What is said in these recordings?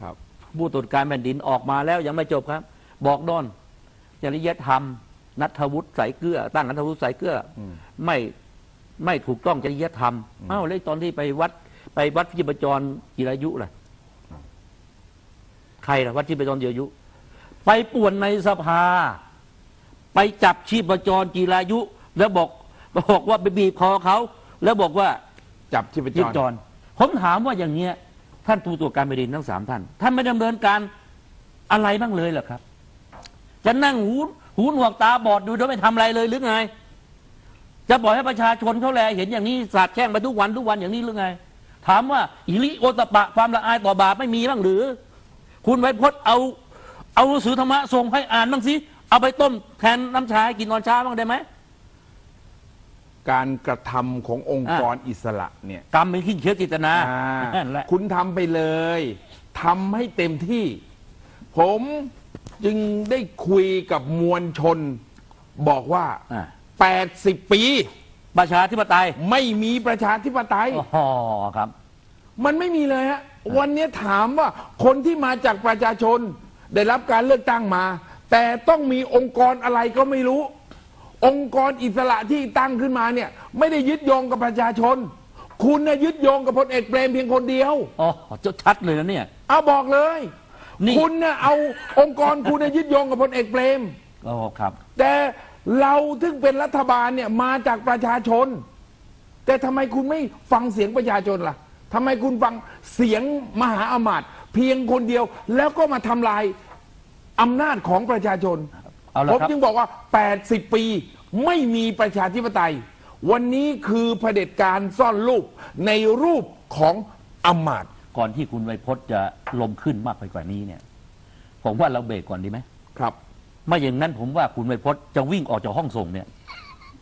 ครับผู้ตรวจการแผ่นดินออกมาแล้วยังไม่จบครับ บอกดอนจริยธรรม นัทวุฒิใสเกลือ ตั้งนัทวุฒิใสเกลืออมไม่ไม่ถูกต้องจริยธรรมเอ้าแล้วตอนที่ไปวัด ไปวัดพิจจรจิรายุล่ะใครล่ะวัดที่ประจรจิรายุ ไปป่วนในสภา ไปจับชีพจรจิรายุ แล้วบอกบอกว่าไปบีบคอเขา แล้วบอกว่า จับที่ประจยิบจรรผมถามว่าอย่างเงี้ย ท่านผู้ตรวจการแผ่นดินทั้งสามท่าน ท่านไม่ดำเนินการอะไรบ้างเลยเหรอครับ จะนั่งหูหูหนวกตาบอดดูโดยไม่ทำอะไรเลยหรือไง จะปล่อยให้ประชาชนเขาแลเห็นอย่างนี้สาดแช่งไปทุกวันทุกวันอย่างนี้หรือไง ถามว่าอิริโอตปะความละอายต่อบาปไม่มีบ้างหรือ คุณไวพจน์เอา เอาหนังสือธรรมะส่งให้อ่านบ้างสิเอาไปต้มแทนน้ำชาให้กินตอนเช้าบ้างได้ไหม การกระทำขององค์กรอิสระเนี่ยกรรมเป็นขึ้นเชื้อจิตนาอ่านั่นแหละคุณทำไปเลยทำให้เต็มที่ ผมจึงได้คุยกับมวลชน บอกว่าอ่า 80 ปี ประชาธิปไตยไม่มีประชาธิปไตยอ๋อครับ มันไม่มีเลยฮะวันนี้ถามว่าคนที่มาจากประชาชนได้รับการเลือกตั้งมา แต่ต้องมีองค์กรอะไรก็ไม่รู้ องค์กรอิสระที่ตั้งขึ้นมาเนี่ย ไม่ได้ยึดโยงกับประชาชน คุณน่ะยึดโยงกับพลเอกเปรมเพียงคนเดียว อ๋อจะชัดเลยนะเนี่ย เอาบอกเลย นี่ คุณน่ะเอาองค์กรคุณน่ะยึดโยงกับพลเอกเปรม อ๋อครับ แต่เราซึ่งเป็นรัฐบาลเนี่ยมาจากประชาชน แต่ทำไมคุณไม่ฟังเสียงประชาชนล่ะทำไมคุณฟังเสียงมหาอมาตย์เพียงคนเดียว แล้วก็มาทำลายอำนาจของประชาชน เอาละผมครับจึงบอกว่า 80 ปีไม่มีประชาธิปไตย วันนี้คือเผด็จการซ่อนรูปในรูปของอำมาตย์ก่อนที่คุณไวยพจน์จะลมขึ้นมากไปกว่านี้เนี่ย ผมว่าเราเบรกก่อนดีไหมครับ ไม่อย่างนั้นผมว่าคุณไวยพจน์จะวิ่งออกจากห้องส่งเนี่ย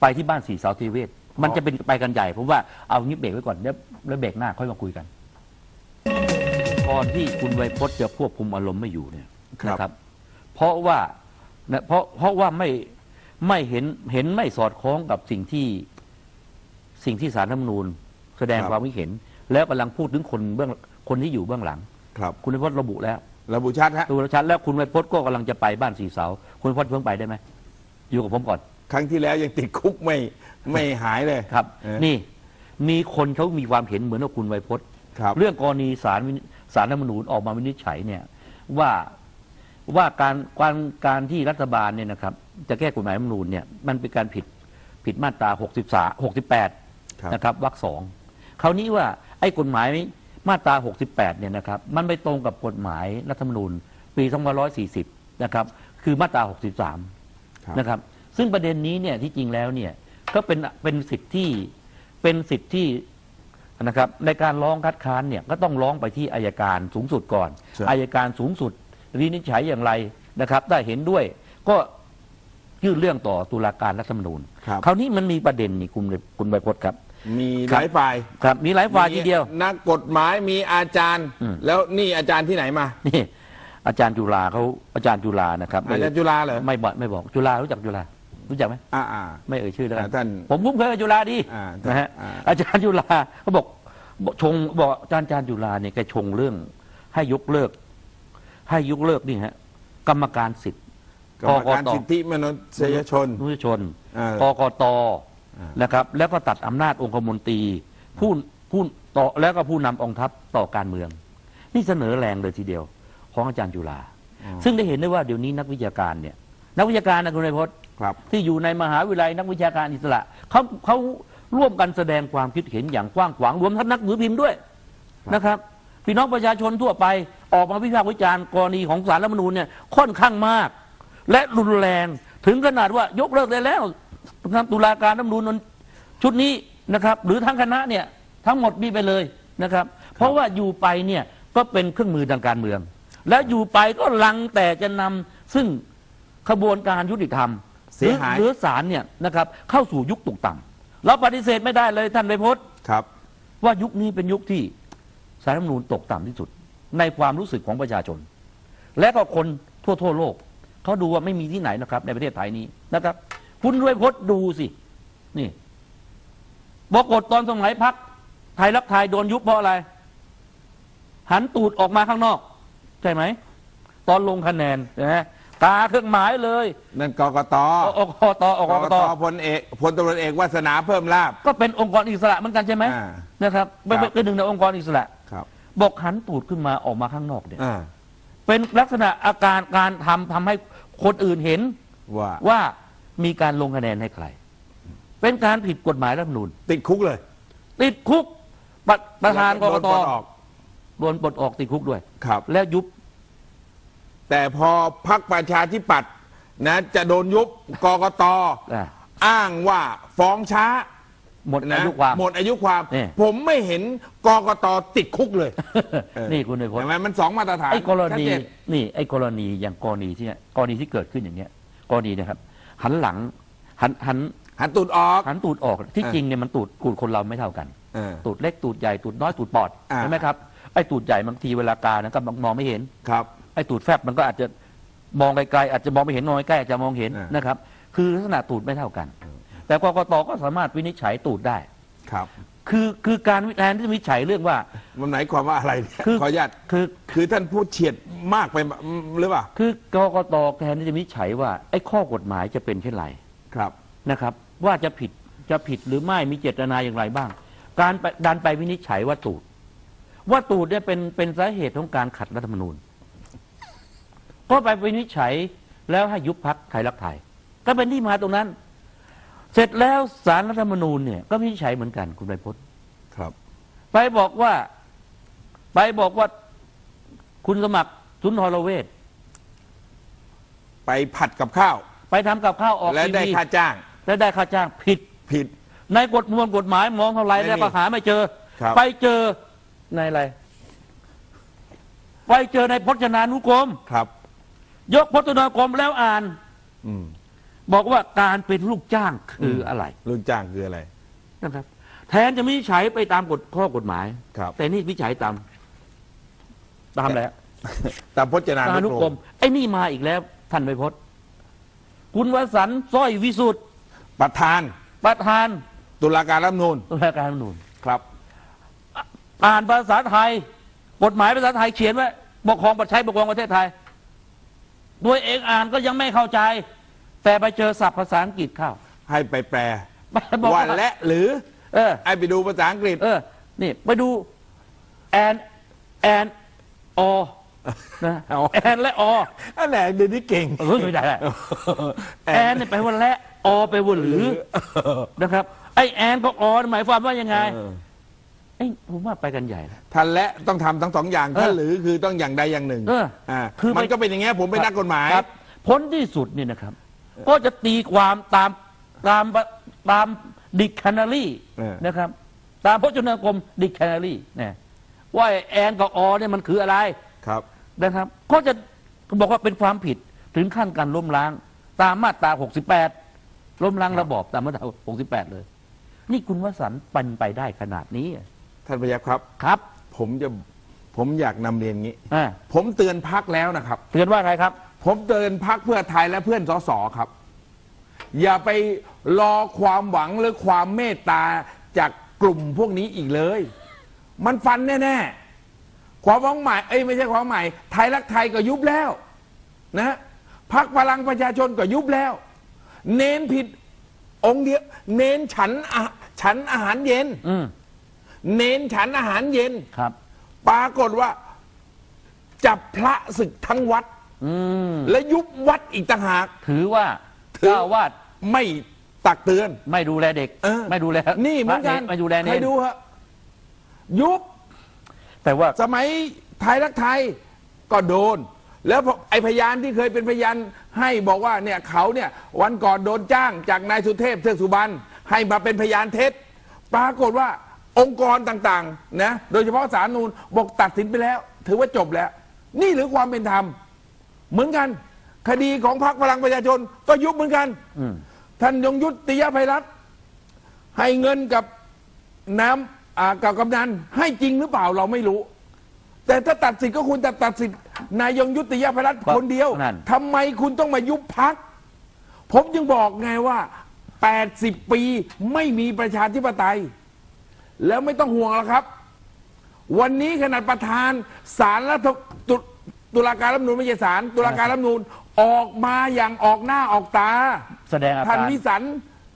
ไปที่บ้านสีเสาเทเวศ มันจะเป็นไปกันใหญ่ ผมว่าเอางี้เบรกไว้ก่อนแล้วแล้วเบรกหน้าค่อยมาคุยกัน ก่อนที่คุณไวยพจน์จะควบคุมอารมณ์ไม่อยู่เนี่ยครับ นะครับ เพราะว่า นะเพราะเพราะว่าไม่ไม่เห็นเห็นไม่สอดคล้องกับสิ่งที่สิ่งที่สารรัฐธรรมนูญ แสดงความคิดเห็น แล้วกำลังพูดถึงคนเบื้องคนที่อยู่เบื้องหลัง ครับคุณไวยพจน์ระบุแล้วระบุชัดฮะดูชัดแล้วคุณไวยพจน์ก็กำลังจะไปบ้านสีเสาคุณไวยพจน์เพิ่งไปได้ไหมอยู่กับผมก่อนครั้งที่แล้วยังติดคุกไม่ไม่หายเลยครับ เออนี่มีคนเขามีความเห็นเหมือนกับคุณไวยพจน์ ครับ เรื่องกรณีสารวินิสารรัฐธรรมนูญออกมาวินิจฉัยเนี่ยว่า ว่าการการการที่รัฐบาลเนี่ยนะครับจะแก้กฎหมายรัฐธรรมนูญเนี่ยมันเป็นการผิดผิดมาตรา 63 68ครับนะครับวรรคสองคราวนี้ว่าไอ้กฎหมายมาตรา 68 เนี่ยนะครับมันไปตรงกับกฎหมายรัฐธรรมนูญปี 2540 นะครับคือมาตราครับ63 นะครับซึ่งประเด็นนี้เนี่ยที่จริงแล้วเนี่ยก็เป็นเป็นสิทธิ์ที่เป็นสิทธิ์ที่นะครับในการร้องคัดค้านเนี่ยก็ต้องร้องไปที่อายการสูงสุดก่อนใช่อายการสูงสุด วินิจฉัยอย่างไรนะครับ ถ้าเห็นด้วยก็ยื่นเรื่องต่อตุลาการรัฐธรรมนูญครับคราวนี้มันมีประเด็นนี่คุณคุณใบพจน์ครับ มีคหรับลายฝ่ายครับ มีหลายฝ่ายทีเดียวมีนักกฎหมายมีอาจารย์อืมแล้วนี่อาจารย์ที่ไหนมานี่อาจารย์จุฬาเขาอาจารย์จุฬานะครับอาจารย์จุฬาเหรอไม่บอกไม่บอกจุฬารู้จักจุฬารู้จักไหมอ่าอ่าไม่เอ่ยชื่อแล้วกัอ่าท่านผมคุ้นเคยกับจุฬาดีอ่านะฮะอ่าอาจารย์จุฬาเขาบอกบอกชงบอกอาจารย์อาจารย์จุฬาเนี่ยแกชงเรื่องให้ยกเลิก ให้ยกเลิกนี่ฮะกรรมการสิทธิ์กรรมการสิทธิมนุษยชนมนุษยชนอ่ากกตอ่านนะครับ แล้วก็ตัดอำนาจองคมนตรีผู้ผู้ต่อแล้วก็ผู้นำองทัพต่อการเมือง นี่เสนอแรงเลยทีเดียว ของอาจารย์จุฬาซึ่งได้เห็นได้ว่าเดี๋ยวนี้นักวิชาการเนี่ย นักวิชาการนะคุณนายพจน์ครับที่อยู่ในมหาวิทยาลัยนักวิชาการอิสระเขาเขาร่วมกันแสดงความคิดเห็นอย่างกว้างขวางรวมทั้งนักหนังสือพิมพ์ด้วยนะครับ พี่น้องประชาชนทั่วไปออกมาวิพากษ์วิจารณ์กรณีของสารรัฐธรรมนูญเนี่ยค่อนข้างมาก และรุนแรงถึงขนาดว่ายกเลิกได้แล้วนะครับตุลาการรัฐธรรมนูญชุดนี้นะครับ หรือทั้งคณะเนี่ยทั้งหมดมีไปเลยนะครับ เพราะว่าอยู่ไปเนี่ยก็เป็นเครื่องมือทางการเมือง แล้วอยู่ไปก็ลังแต่จะนำซึ่งขบวนการยุติธรรมเสียหายหรือศาลเนี่ยนะครับเข้าสู่ยุคตกต่ำเราปฏิเสธไม่ได้เลยท่านไปพจน์ครับ ว่ายุคนี้เป็นยุคที่สารรัฐธรรมนูญตกต่ำที่สุด ในความรู้สึกของประชาชน และก็คนทั่วทั่วโลกเขาดูว่าไม่มีที่ไหนนะครับ ในประเทศไทยนี้นะครับ คุณรวยพจน์ดูสิ นี่บอกกฎตอนสมัยพักไทยรักไทยโดนยุบเพราะอะไร หันตูดออกมาข้างนอก ใช่ไหม ตอนลงคะแนนนะกาเครื่องหมายเลย นั่นกกตออกตออกกกกตตพลเอกพลตำรวจเอกวาสนาเพิ่มลาบ ก็เป็นองค์กรอิสระเหมือนกันใช่ไหมอ่านะครับเป็นครับเป็นหนึ่งในองค์กรอิสระครั บบอกหันตูดขึ้นมาออกมาข้างนอกเนี่ยอ่าเป็นลักษณะอาการการทำทำให้คนอื่นเห็นว่าว่ามีการลงคะแนนให้ใคร เป็นการผิดกฎหมายรัฐธรรมนูญติดคุกเลยติดคุกประประธานกโดกนตปลดออกโดนปลดออกติดคุกด้วย ครับ แล้วยุบแต่พอพักประชาธิปัตย์นะ จะโดนยุบกกตอะอ้างว่าฟ้องช้า หมดนะอายุความ หมดอายุความ นี่ ผมไม่เห็นกกตติดคุกเลยเออนี่คุณในพจเห็นน์ไหมมันสองมาตรฐานไอ้กรชัดณีเจน นี่ไอ้กรณีอย่างกรณีที่เนี่ยกรณีที่เกิดขึ้นอย่างเนี้ยกรณีนะครับ หันหลังหันหันหันตูดออก หันตูดออกที่อ่าจริงเนี่ยมันตูดตูดคนเราไม่เท่ากัน เออ ตูดเล็กตูดใหญ่ตูดน้อยตูดปอดอ่า ใช่ไหมครับไอ้ตูดใหญ่บางทีเวลากานะก็มองไม่เห็น ครับ ไอ้ตูดแฟบมันก็อาจจะมองไกลๆอาจจะมองไม่เห็นมองใกล้ๆอาจจะมองเห็นอ่านนะครับ คือลักษณะตูดไม่เท่ากัน แต่กกตก็สามารถวินิจฉัยตูดได้ ครับ คือคือการวิแทนที่จะวินิจฉัยเรื่องว่า มันหมายความว่าอะไรเนี่ยคือขออนุญาตคือ คือท่านพูดเฉียดมากไปหรือเปล่าคือกกตแทนที่จะวินิจฉัยว่าไอ้ข้อกฎหมายจะเป็นเช่นไรครับนะครับ ว่าจะผิดจะผิดหรือไม่มีเจตนาอย่างไรบ้าง การไปดันไปวินิจฉัยว่าตูด ว่าตูดเนี่ยเป็นเป็นสาเหตุของการขัดรัฐธรรมนูญ ก็ไปวินิจฉัยแล้วให้ยุบพักไทยรักไทย ก็เป็นที่มาตรงนั้น เสร็จแล้วสารรัฐธรรมนูญเนี่ยก็วินิจฉัยเหมือนกันคุณใบพจน์ครับ ไปบอกว่า ไปบอกว่าคุณสมัครสุนทรเวชไปผัดกับข้าว ไปทำกับข้าวออกและทีได้วีค่าจ้าง และได้ค่าจ้างผิด ผิด ในกฎมวลกฎหมายมองเท่าไหรไม่มีแล้วก็หาไม่เจอ ครับ ไปเจอในอะไร ไปเจอในพจนานุกรม ครับ ยกพจนานุกรมแล้วอ่าน อืม บอกว่าการเป็นลูกจ้างคืออมอะไร ลูกจ้างคืออะไรนะครับ แทนจะไม่ใช้ไปตามกฎข้อกฎหมาย ครับ แต่นี่วิจัยตาม ตามแล้วตามพจนาตามอนุนุกกรรมมไอ้นี่มาอีกแล้ว ท่านไปพจน์คุณวสันต์สร้อยวิสุทธ์ประธาน ประธาน ตุลาการรัฐธรรมนูญตุลาการรัฐธรรมนูญครับ อ่านภาษาไทย กฎหมายภาษาไทยเขียนไว้ปกครองประใช้ปกครองประเทศไทย ตัวเองอ่านก็ยังไม่เข้าใจ แต่ไปเจอศัพท์ภาษาอังกฤษเข้าให้ไปแปลบอกว่าและหรือ เออไอ้ไปดูภาษาอังกฤษ เออ นี่ไปดูแอนแอนอนะเอาแอนและออันไหนเดี๋ยวนี้เก่งเออไม่ได้แหละแอนเนี่ยแปลว่าและอแปลว่าหรือนะครับ ไอแอนกับอหมายความว่ายังไงเออไอยผมว่าไปกันใหญ่แล้วทันและต้องทำทั้งสองอย่างเออถ้าหรือคือต้องอย่างใดอย่างหนึ่งเอออ่าคือมันไม่ก็เป็นอย่างเงี้ยผมเป็นนักกฎหมายครับผลที่สุดเนี่ยนะครับ ก็จะตีความตามตามตามดิกชันนารีเออนะครับ ตามพจนานุกรมดิกชันนารีเนี่ยว่าไอ้แอนกับอเนี่ยมันคืออะไรครับนะครับ ก็จะบอกว่าเป็นความผิดถึงขั้นการล้มล้าง ตามมาตรา 68 ล้มล้างระบอบตามมาตรา 68 เลย นี่คุณวสันต์ปันไปได้ขนาดนี้ ท่านพยัคฆ์ครับครับ ผมจะผมอยากนำเรียนงี้อ่าผมเตือนพักแล้วนะครับ เตือนว่าไงครับ ผมเตือนพักเพื่อไทยและเพื่อนสสครับ อย่าไปรอความหวังหรือความเมตตาจากกลุ่มพวกนี้อีกเลย มันฟันแน่ๆความหวังใหม่เอ้ยไม่ใช่ความใหม่ ไทยรักไทยก็ยุบแล้ว นะพักพลังประชาชนก็ยุบแล้ว เน้นผิดองค์เดียว เน้นฉันอาฉันอาหารเย็นอืมเน้นฉันอาหารเย็นครับ ปรากฏว่า จับพระศึกทั้งวัดอืม และยุบวัดอีกต่างหาก ถือว่าถือเจ้าอาวาดไม่ตักเตือน ไม่ดูแลเด็กเออไม่ดูแลนี่เหมือนกันพระไม่ดูแลเนใครรดูฮะยุบแต่ว่าสมัยไทยรักไทยก็โดน แล้วพอไอพยานที่เคยเป็นพยานให้บอกว่าเนี่ยเขาเนี่ยวันก่อนโดนจ้างจากนายสุเทพเทือกสุบรรณให้มาเป็นพยานเท็จ ปรากฏว่าองค์กรต่างๆนะโดยเฉพาะศาลนูนบอกตัดสินไปแล้ว ถือว่าจบแล้ว นี่หรือความเป็นธรรม เหมือนกัน คดีของพรรคพลังประชาชน ก็ยุบเหมือนกันอืมท่านยงยุติยภัยรัตน์ให้เงินกับน้ำอ่ากับกำนันให้จริงหรือเปล่าเราไม่รู้ แต่ถ้าตัดสิทธิ์ก็คุณจะตัดสิทธิ์นายยงยุติยภัยรัตน์ครับคนเดียวนั่นทำไมคุณต้องมายุบพักผมจึงบอกไงว่า 80 ปีไม่มีประชาธิปไตย แล้วไม่ต้องห่วงแล้วครับ วันนี้ขนาดประธานสารรัฐตุ ตุลาการรัฐธรรมนูญไม่ใช่ศาลตุลาการรัฐธรรมนูญออกมาอย่างออกหน้าออกตา แสดงอาท่านการ วิสัน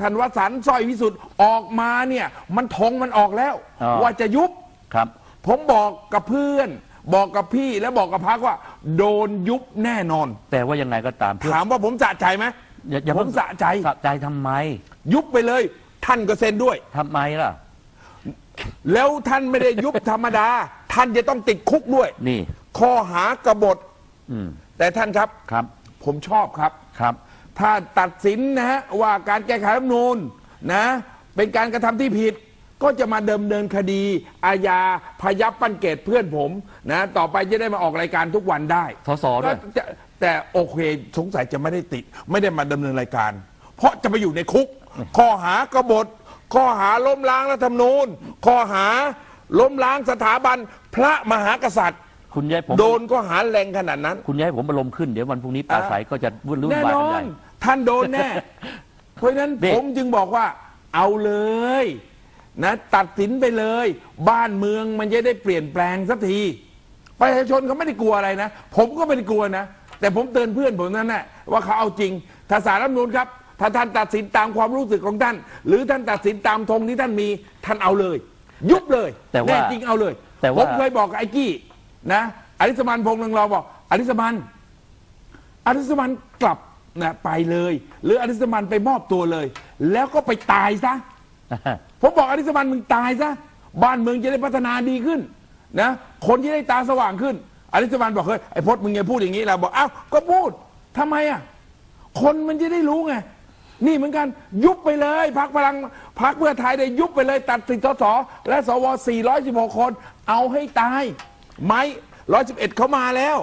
ท่านวสันต์สร้อยวิสุทธ์ออกมาเนี่ย มันทงมันออกแล้ว อ๋อ ว่าจะยุบ ครับ ผมบอกกับเพื่อน บอกกับพี่และบอกกับพักว่า โดนยุบแน่นอน แต่ว่ายังไงก็ตามเพื่อถามว่าผมสะใจไหมอย่าอย่าผเพิ่มงสะใจ สะใจทำไมยุบไปเลย ท่านก็เซ็นด้วย ทำไมล่ะ แล้วท่านไม่ได้ยุบธรรมดา ท่านจะต้องติดคุกด้วย นี่ ข้อหากบฏอืมแต่ท่านครับครับ ผมชอบครับครับ ถ้าตัดสินนะฮะว่าการแก้ไขรัฐธรรมนูญนะ เป็นการกระทำที่ผิด ก็จะมาเดิมเนินคดีอาญาพยับปั้นเกตเพื่อนผมนะ ต่อไปจะได้มาออกรายการทุกวันได้สสด้วยก็จะแต่โอเคสงสัยจะไม่ได้ติด ไม่ได้มาดำเนินรายการ เพราะจะไปอยู่ในคุก ข้อหากบฏข้อหาล้มล้างรัฐธรรมนูญข้อหาล้มล้างสถาบันพระมหากษัตริย์ คุณยายผมโดนก็หาแรงขนาดนั้น คุณยายผมอารมณ์ขึ้นเดี๋ยววันพรุ่งนี้ปราศัยก็จะวุ่นวุ่นแน่วายนกัอนใหญ่ น ท่านโดนแน่ เพราะฉะนั้นนี่ ผมจึงบอกว่า เอาเลย นะ ตัดสินไปเลย บ้านเมืองมันจะได้เปลี่ยนแปลงสักทีประชาชนเขาไม่ได้กลัวอะไรนะ ผมก็ไม่ได้กลัวนะ แต่ผมเตือนเพื่อนผมนั่นแหละว่าเขาเอาจริงถ้าสารรัฐธรรมนูญครับ ถ้าท่านตัดสินตามความรู้สึกของท่าน หรือท่านตัดสินตามธงที่ท่านมี ท่านเอาเลย ยุบเลยแต่ว่าแน่จริงเอาเลยแต่ผว่ามเคยบอกกับไอ้กี้ นะอริสมันพงษ์ลังรอบอกอริสมันอริสมันกลับนะไปเลย หรืออริสมันไปมอบตัวเลย แล้วก็ไปตายซะผมบอกอริสมันมึงตายซะบ้านเมืองจะได้พัฒนาดีขึ้นนะคนจะได้ตาสว่างขึ้นอริสมันบอกเฮ้ยไอ้พจน์มึงอย่าพูดอย่างนี้เราบอกอ้าวก็พูดทำไมอะคนมันจะได้รู้ไงนี่เหมือนกันยุบไปเลยพักพลังพักเพื่อไทยได้ยุบไปเลยตัดสิทธิ์สสและสว416 คน เอาให้ตาย ไม้111เขามาแล้ว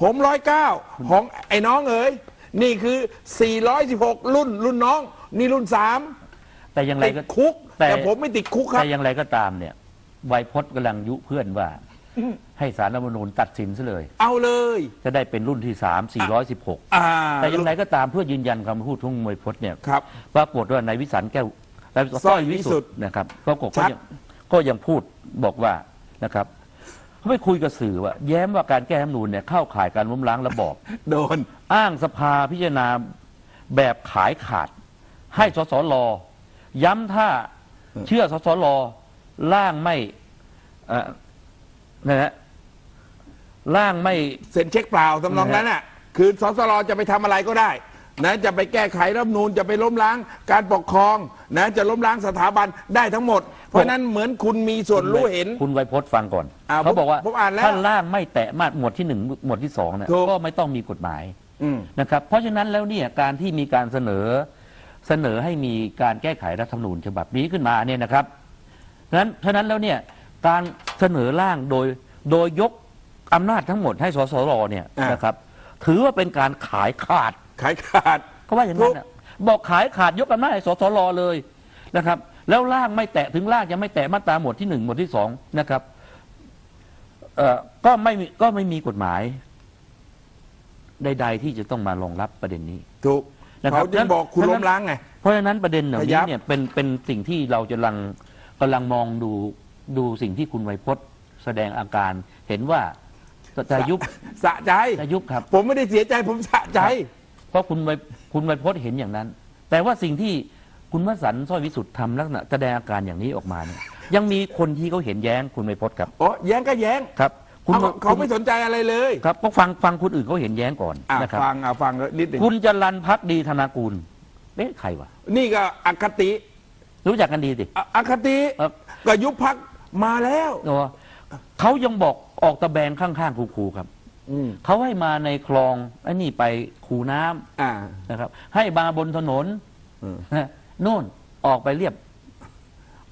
ผม109ของไอ้น้องเอ๋ยนี่คือ 416 รุ่นรุ่นน้อง นี่รุ่นสามแต่อย่างไรติดก็ คุก แต่ แต่ผมไม่ติดคุกครับ แต่อย่างไรก็ตามเนี่ยไวยพจน์กำลังยุเพื่อนว่า ให้สารรัฐธรรมนูญตัดสินซะเลย เอาเลย จะได้เป็นรุ่นที่สามสี่ร้อยสิบหกอ่าแต่อย่างไรก็ตามเพื่อยืนยันคำพูดของมวยพจน์เนี่ย ครับ ปรากฏว่านายวิสันต์แก้วนาสร้ยสร้ออยยวิวิสุสุททธิ์ธ์นะครับปรากฏชัก็ดยังก็ยังพูดบอกว่านะครับ เขาไปคุยกับสื่อว่า แย้มว่าการแก้รัฐธรรมนูญเนี่ยเข้าข่ายการล้มล้างระบอบ โดน อ้างสภาพิจารณาแบบขายขาด ให้สสลย้ำถ้าเชื่อสสลร่างไม่เอ่อนะฮะร่างไม่ เซ็นเช็คเปล่าทำนองนั้นน่ะ คือสสรจะไปทำอะไรก็ได้ นะจะไปแก้ไขรัฐธรรมนูญจะไปล้มล้างการปกครองนะจะล้มล้างสถาบันได้ทั้งหมด เพราะฉะนั้นเหมือนคุณมีส่วนรู้เห็น คุณไวยพจน์ฟังก่อน อ่าเขาบอกว่าผมอ่านแล้วถ้าร่างไม่แตะมาตรหมวดที่หนึ่งหมวดที่สองเนี่ยถูก ก็ไม่ต้องมีกฎหมาย อืม นะครับเพราะฉะนั้นแล้วเนี่ยการที่มีการเสนอเสนอให้มีการแก้ไขรัฐธรรมนูญฉบับนี้ขึ้นมาเนี่ยนะครับฉะนั้นฉะนั้นแล้วเนี่ยการเสนอร่างโดยโดยยกอำนาจทั้งหมดให้สสรเนี่ยอ่านนะครับ ถือว่าเป็นการขายขาด ขายขาด เขาว่าอย่างนั้นน่ะบอกขายขาดยกอำนาจให้สสรเลยนะครับ แล้วร่างไม่แตะถึงร่างยังไม่แตะมาตราหมวดที่หนึ่งหมวดที่สองนะครับเอ่อก็ไม่มีก็ไม่มีกฎหมาย ใด ๆ ที่จะต้องมารองรับประเด็นนี้ ถูกนะครับเขาจึงบอกคุณฉะนั้นล้มล้างไง เพราะฉะนั้นประเด็นเหล่าพนี้ยับเนี่ยเป็นเป็นสิ่งที่เราจะกำลังกำลังมองดูดูสิ่งที่คุณไวยพจน์ แสดงอาการเห็นว่าจะยุบสะใจ จะยุบครับ ผมไม่ได้เสียใจผมสะใจเพ ราะคุณไวยคุณไวยพจน์เห็นอย่างนั้น แต่ว่าสิ่งที่คุณวสันต์สร้อยวิสุทธ์ทำลักษณะแสดงอาการอย่างนี้ออกมาเนี่ยยังมีคนที่เขาเห็นแย้งคุณไวยพจน์ครับอ๋อแย้งก็แย้งครับ คุณเอาเขาไม่คุณสนใจอะไรเลยครับก็ฟังฟังคนอื่นเขาเห็นแย้งก่อนอะนะครับฟังอะฟังนิดหนึ่งคุณจรันพักดีธนากูลเอ๊ะใครวะนี่ก็อคติรู้จักกันดีสิ อะอคติครับ ก็ยุบพักมาแล้ว เนอะเขายังบอกออกตะแบงข้างๆคูๆครับ อืมเขาให้มาในคลองไอ้นี่ไปคูน้ำอ่า นะครับ ให้มาบนถนนอืมนะนู่นออกไปเรียบ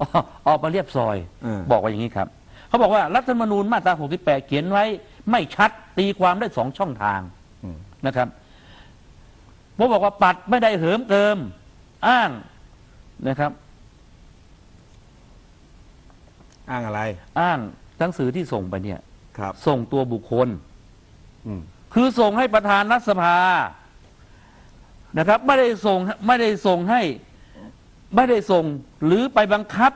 ออกออกไปเรียบซอย อืม บอกว่าอย่างนี้ครับ เขาบอกว่ารัฐธรรมนูญมาตรา 68 เขียนไว้ ไม่ชัดตีความได้สองช่องทางนะครับผมบอกว่าปัดไม่ได้เหิมเกิม อ้างนะครับ อ้างอะไรอ้างหนังสือที่ส่งไปเนี่ย ครับ ส่งตัวบุคคลอืม คือส่งให้ประธานรัฐสภานะครับ ไม่ได้ส่งไม่ได้ส่งให้ ไม่ได้ส่งหรือไปบังคับ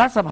รัฐสภา